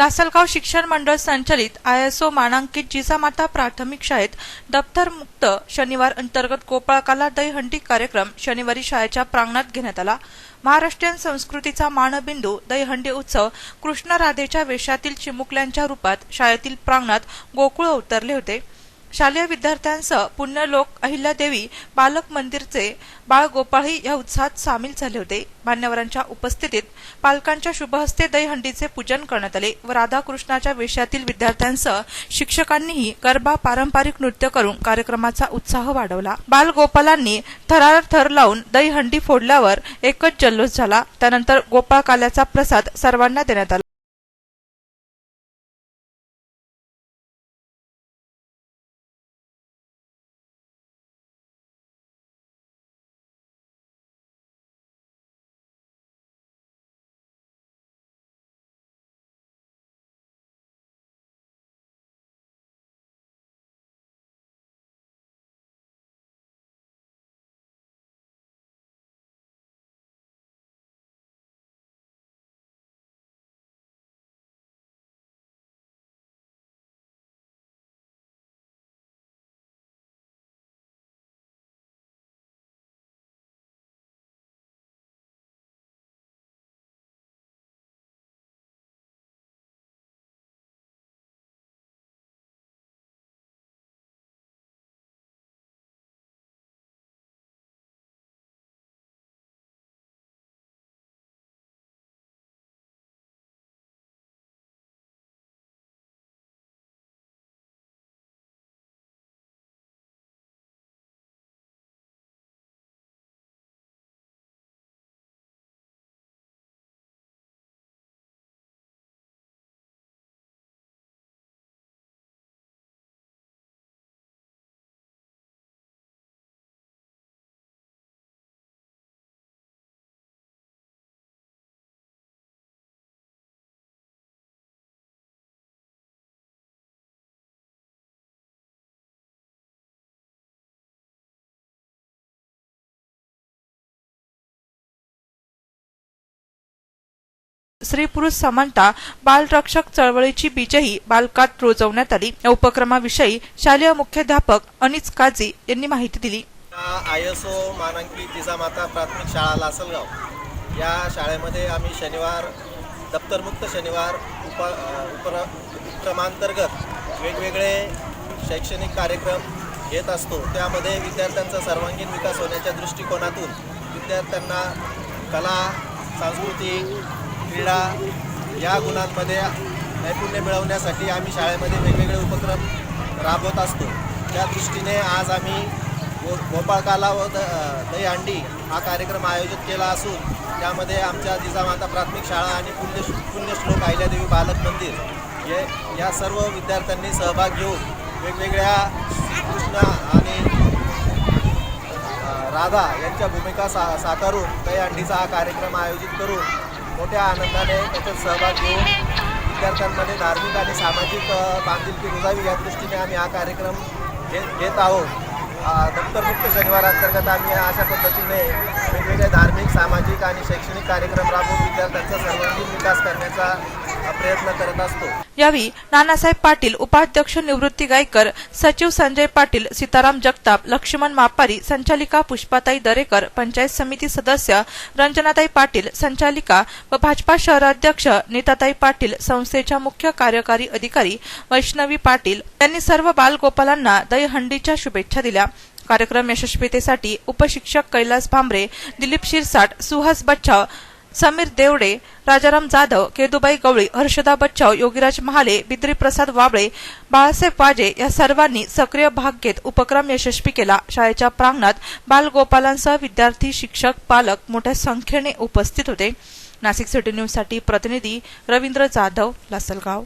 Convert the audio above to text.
लासलगाव शिक्षण मंडळ संचलित आयएसओ मानांकित जिजामाता प्राथमिक शाळेत दप्तर मुक्त शनिवार अंतर्गत गोपाळकाला दहीहंडी कार्यक्रम शनिवारी शाळेच्या प्रांगणात घेण्यात आला. महाराष्ट्रीयन संस्कृतीचा मानबिंदू दहीहंडी उत्सव कृष्णराधेच्या वेशातील चिमुकल्यांच्या रूपात शाळेतील प्रांगणात गोकुळ उतरले होते. शालेय विद्यार्थ्यांसह पुण्यलोक अहिल्यादेवी बालक मंदिरचे बाळ गोपाळही या उत्साहात सामील झाले होते. मान्यवरांच्या उपस्थितीत पालकांच्या शुभहस्ते दहीहंडीचे पूजन करण्यात आले व राधाकृष्णाच्या वेशातील विद्यार्थ्यांसह शिक्षकांनीही गरबा पारंपरिक नृत्य करून कार्यक्रमाचा उत्साह वाढवला. बाल गोपालांनी थरार थर लावून दहीहंडी फोडल्यावर एकच जल्लोष झाला. त्यानंतर गोपाळ काल्याचा प्रसाद सर्वांना देण्यात आला. स्त्री पुरुष समानता बालरक्षक चळवळीची बीजही बालकात रोजवण्यात आली. या उपक्रमाविषयी शालेय मुख्याध्यापक अनिच काझी यांनी माहिती दिली. आय एस ओ मानांकित जिजामाता प्राथमिक शाळा लासलगाव. या शाळेमध्ये आम्ही शनिवार दप्तरमुक्त शनिवार उप उपर उपक्रमांतर्गत वेगवेगळे शैक्षणिक कार्यक्रम घेत असतो. त्यामध्ये विद्यार्थ्यांचा सर्वांगीण विकास होण्याच्या दृष्टिकोनातून विद्यार्थ्यांना कला सांस्कृतिक क्रीडा या गुणांमध्ये नैपुण्य मिळवण्यासाठी आम्ही शाळेमध्ये वेगवेगळे उपक्रम राबवत असतो. त्या दृष्टीने आज आम्ही गो गोपाळकाला व द दहीहंडी हा कार्यक्रम आयोजित केला असून त्यामध्ये आमच्या जिजामाता प्राथमिक शाळा आणि पुण्य पुण्यश्लोक अहिल्यादेवी बालक मंदिर हे या सर्व विद्यार्थ्यांनी सहभाग घेऊन वेगवेगळ्या श्रीकृष्ण आणि राधा यांच्या भूमिका सा साकारून दहीहंडीचा हा कार्यक्रम आयोजित करून मोठ्या आनंदाने त्याच्यात सहभाग घेऊन विद्यार्थ्यांमध्ये धार्मिक आणि सामाजिक बांधिलकी रुजावी या दृष्टीने आम्ही हा कार्यक्रम घेत घेत आहोत. अ, दप्तरमुक्त शनिवार अंतर्गत आम्ही अशा पद्धतीने वेगवेगळे धार्मिक सामाजिक आणि शैक्षणिक कार्यक्रम राबवून विद्यार्थ्यांचा सर्वांगीण विकास करण्याचा प्रयत्न करत असतो. यावेळी नानासाहेब पाटील उपाध्यक्ष निवृत्ती गायकर सचिव संजय पाटील सीताराम जगताप लक्ष्मण मापारी संचालिका पुष्पाताई दरेकर पंचायत समिती सदस्य रंजनाताई पाटील संचालिका व भाजपा शहराध्यक्ष नीताताई पाटील संस्थेच्या मुख्य कार्यकारी अधिकारी वैष्णवी पाटील. यांनी सर्व बालगोपालांना दहीहंडीच्या शुभेच्छा दिल्या. कार्यक्रम यशस्वीतेसाठी उपशिक्षक कैलास भांबरे दिलीप शिरसाट सुहास बच्चाव समीर देवडे राजाराम जाधव केदुबाई गवळी हर्षदा बच्चाव योगीराज महाले बिद्री प्रसाद वाबळे बाळासाहेब वाजे या सर्वांनी सक्रिय भाग घेत उपक्रम यशस्वी केला. शाळेच्या प्रांगणात बालगोपालांसह विद्यार्थी शिक्षक पालक मोठ्या संख्येने उपस्थित होते. नाशिक सिटी न्यूजसाठी प्रतिनिधी रवींद्र जाधव लासलगाव.